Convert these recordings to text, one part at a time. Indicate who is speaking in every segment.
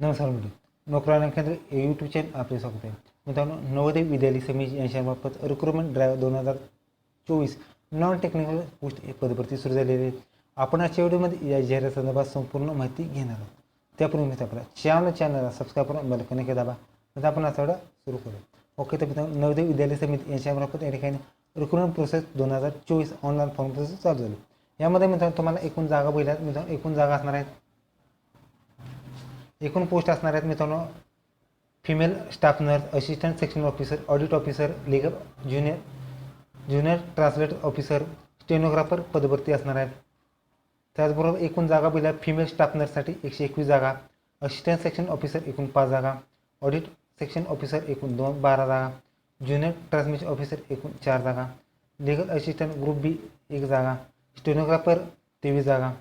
Speaker 1: नमस्कार मित्रांनो. नोकरांना केंद्र हे यूट्यूब चॅनल आपले स्वागत आहे. मित्रांनो नवोदय विद्यालय समिती यांच्यामार्फत रिक्रुटमेंट ड्राईव्ह दोन हजार चोवीस नॉन टेक्निकल पोस्ट पदभरती सुरू झालेली आहे. आपण आजच्या व्हिडिओमध्ये या जाहिरात संदर्भात संपूर्ण माहिती घेणार आहोत. त्यापूर्वी मित्र आपला चॅनल चॅनलला सबस्क्राईब करून बेलकने दाबा. तर आपण आता व्हिडिओ सुरू करू. ओके तर मित्रांनो नवोदय विद्यालय समिती यांच्यामार्फत या ठिकाणी रिक्रुटमेंट प्रोसेस दोन हजार चोवीस ऑनलाईन फॉर्म प्रोसेस चालू झाली. यामध्ये मित्रांनो तुम्हाला एकूण जागा बघितल्यात मित्रांनो एकूण जागा असणार आहेत एकूण पोस्ट असणार आहेत मित्रांनो. Female staff nurse assistant section officer audit officer legal junior junior translate officer stenographer पदभरती असणार आहेत. त्याचबरोबर एकूण जागा पहिल्या फिमेल स्टाफ नर्ससाठी एकशे एकवीस जागा असिस्टंट सेक्शन ऑफिसर एकूण पाच जागा ऑडिट सेक्शन ऑफिसर एकूण दोन बारा जागा ज्युनियर ट्रान्समिशन ऑफिसर एकूण चार जागा लिगल असिस्टंट ग्रुप बी एक जागा स्टेनोग्राफर तेवीस जागा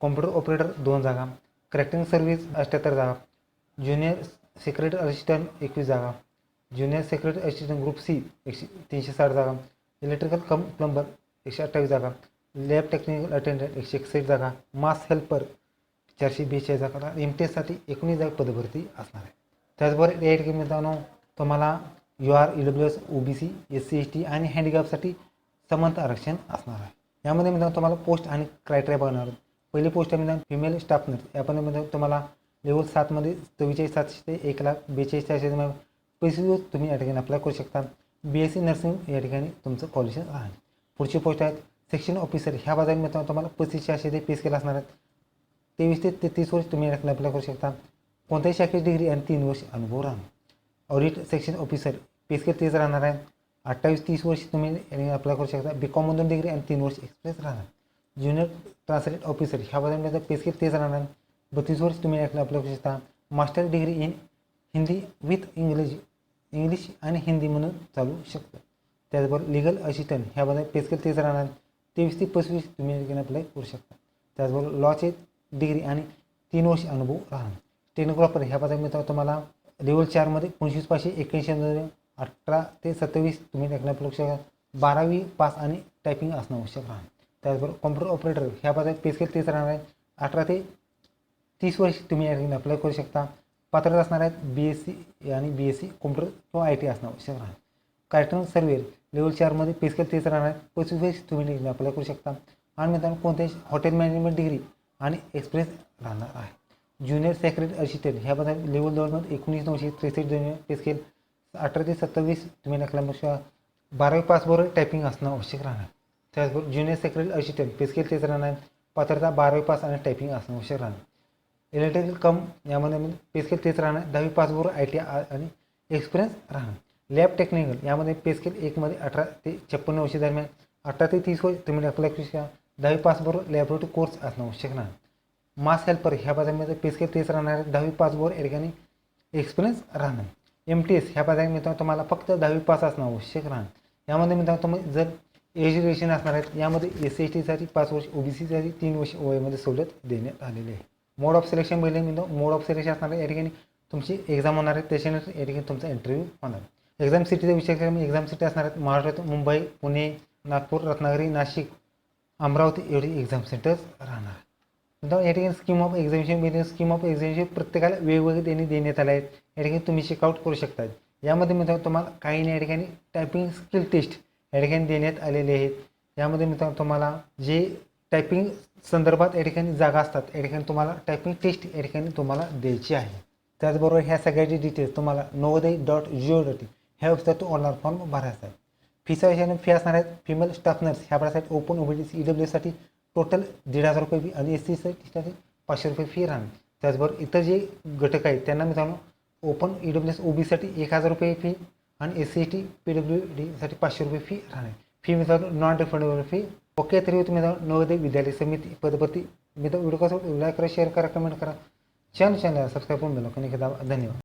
Speaker 1: कॉम्प्युटर ऑपरेटर दोन जागा करेक्टिंग सर्व्हिस अठ्ठ्याहत्तर जागा ज्युनियर सेक्रेट असिस्टंट एकवीस जागा junior secret assistant group C एकशे तीनशे साठ जागा इलेक्ट्रिकल कम प्लंबर एकशे अठ्ठावीस जागा लॅब टेक्निकल अटेंडंट एकशे एकसष्ट जागा मास हेल्पर चारशे बेचाळीस जागा एम टी एससाठी एकोणीस जागा पदभरती असणार आहे. त्याचबरोबर या ठिकाणी मित्रांनो तुम्हाला U R E W S O B C S C S T आणि हँडिकॅपसाठी समंत आरक्षण असणार आहे. यामध्ये मित्रांनो तुम्हाला पोस्ट आणि क्रायटेरिया बघणार आहोत. पहिली पोस्ट आहे मित्रांनो फिमेल स्टाफ नर्स यामध्ये मित्रांनो तुम्हाला लेवल सातमध्ये चव्वेचाळीस सातशे ते एक लाख बेचाळीस चारशे पैसे तुम्ही या ठिकाणी अप्लाय करू शकता. बी एस सी नर्सिंग या ठिकाणी तुमचं क्वालिफिकेशन आहे. पुढची पोस्ट आहेत सेक्शन ऑफिसर ह्या बाजारात मित्रांनो तुम्हाला पस्तीस चारशे ते पे स्केल असणार आहेत. तेवीस ते तेहतीस वर्ष तुम्ही या ठिकाणी अप्लाय करू शकता. कोणत्याही शाखेची डिग्री आणि तीन वर्ष अनुभव राहणार. Audit section officer pay scale तेच राहणार आहे अठ्ठावीस तीस वर्ष तुम्ही अप्लाय करू शकता. बी कॉममधून डिग्री आणि तीन वर्ष एक्सप्रेस राहणार. ज्युनियर ट्रान्सलेट ऑफिसर ह्या बाजारामध्ये पे स्केल तेच राहणार बत्तीस वर्ष तुम्ही ऐकलं आपल्या शकता master degree in Hindi with English English आणि हिंदी म्हणून चालू शकतं. त्याचबरोबर लिगल असिस्टंट ह्या बाजार पे स्केल तेच राहणार तेवीस ते पस्तीस तुम्ही अप्लाय करू शकता. त्याचबरोबर लॉचे डिग्री आणि तीन वर्ष अनुभव राहणार. टेक्नोग्राफर ह्या बाजार मित्रांनो तुम्हाला लेवल चारमध्ये पंचवीस पाचशे एक्क्याऐंशी अठरा ते सत्तावीस तुम्ही ऐकणं शकता बारावी पास आणि टायपिंग असणं आवश्यक राहणार. त्याचबरोबर कॉम्प्युटर ऑपरेटर ह्या बाजार पे स्केल तेच राहणार आहे. अठरा ते तीस वर्ष तुम्ही या ठिकाणी अप्लाय करू शकता. पात्रता असणार आहेत बी एस सी आणि बी एस सी कॉम्प्युटर किंवा आय टी असणं आवश्यक राहणार कार्टन सर्वेअर लेवल चारमध्ये पे स्केल तेच राहणार आहेत. पंचवीस वर्ष तुम्ही अप्लाय करू शकता. आणि मित्रांनो कोणत्याही हॉटेल मॅनेजमेंट डिग्री आणि एक्सप्रेस राहणार आहे. ज्युनियर सेक्रेटरी असिस्टंट ह्या बद्दल लेवल दोनमध्ये एकोणीस नऊशे त्रेसष्ट ज्युनियर पे स्केल अठरा ते सत्तावीस तुम्ही नकल्यापेक्षा बारावी पासबरोबर टायपिंग असणं आवश्यक राहणार. त्याचबरोबर junior secretary assistant pay scale तेच राहणार पात्रता बारावी पास आणि टायपिंग असणं आवश्यक राहणार. इलेक्ट्रिकल कम यामध्ये पे स्केल तेच राहणार दहावी पासबरोबर आय टी आणि एक्सपिरियन्स राहणार. लॅब टेक्निकल यामध्ये पे स्केल एकमध्ये अठरा ते छप्पन्न वर्षे दरम्यान अठरा ते तीस वर्ष तुम्ही अप्लाय करू शकता. दहावी पासबरोबर लॅबोरेटरी कोर्स असणं आवश्यक राहणार. मास हेल्पर ह्या बाजारामध्ये पे स्केल तेच राहणार दहावी पासबरोबर या एक्सपिरियन्स राहणार. एम टी एस ह्या बाजारात मित्रांनो तुम्हाला फक्त दहावी पास असणं आवश्यक राहणार. यामध्ये मित्रांनो तुम्ही जर एज्युकेशन असणार आहेत. यामध्ये एस सी एस टीसाठी पाच वर्ष ओ बी सीसाठी तीन वर्ष वयमध्ये सवलत देण्यात आलेली आहे. मोड ऑफ सिलेक्शन पहिले मित्र मोड ऑफ सिलेक्शन असणार आहे. या ठिकाणी तुमची एक्झाम होणार आहे. त्याच्यानंतर या ठिकाणी तुमचा इंटरव्ह्यू होणार आहे. एक्झाम सिटीचा विचार केला म्हणजे एक्झाम सिटी असणार आहेत. महाराष्ट्रात मुंबई पुणे नागपूर रत्नागिरी नाशिक अमरावती एवढी एक्झाम सेंटर्स राहणार मित्रांनो या ठिकाणी स्कीम ऑफ एक्झामिशन म्हणजे स्कीम ऑफ एक्झामिशन प्रत्येकाला वेगवेगळे त्यांनी देण्यात आले आहेत. या ठिकाणी तुम्ही चेकआउट करू शकता. यामध्ये मित्रांनो तुम्हाला काही नाही. या ठिकाणी टायपिंग स्किल टेस्ट ठिकाणी देण्यात आलेले आहेत. यामध्ये मित्रांनो तुम्हाला जे टायपिंग संदर्भात या ठिकाणी जागा असतात या ठिकाणी तुम्हाला टायपिंग टेस्ट या ठिकाणी तुम्हाला द्यायची आहे. त्याचबरोबर ह्या सगळ्याची डिटेल्स तुम्हाला Navodaya dot gov dot in ह्या वेबसाईट ऑनलाईन फॉर्म भरायचा आहे. फीचा विषयाने फी असणार आहेत फिमेल स्टाफ नर्स ह्या प्रकारसाठी ओपन ओबीडीसी ई डब्ल्यूसाठी टोटल दीड हजार रुपये फी आणि एस सीसाठी पाचशे रुपये फी राहणार. त्याचबरोबर इतर जे घटक आहेत त्यांना मित्रांनो ओपन ई डब्ल्यू एस ओबीसाठी एक हजार रुपये फी आणि S C T P W डीसाठी पाचशे रुपये फी राहणार. फी मित्रांनो नॉन रिफंडेबल फी ओके तरी तुम्ही मित्रांनो नवोदय विद्यालय समिती पदपती तर व्हिडिओ कसं लाईक करा शेअर करा कमेंट करा चॅनल चॅनल सबस्क्राईब करून दाबा धन्यवाद.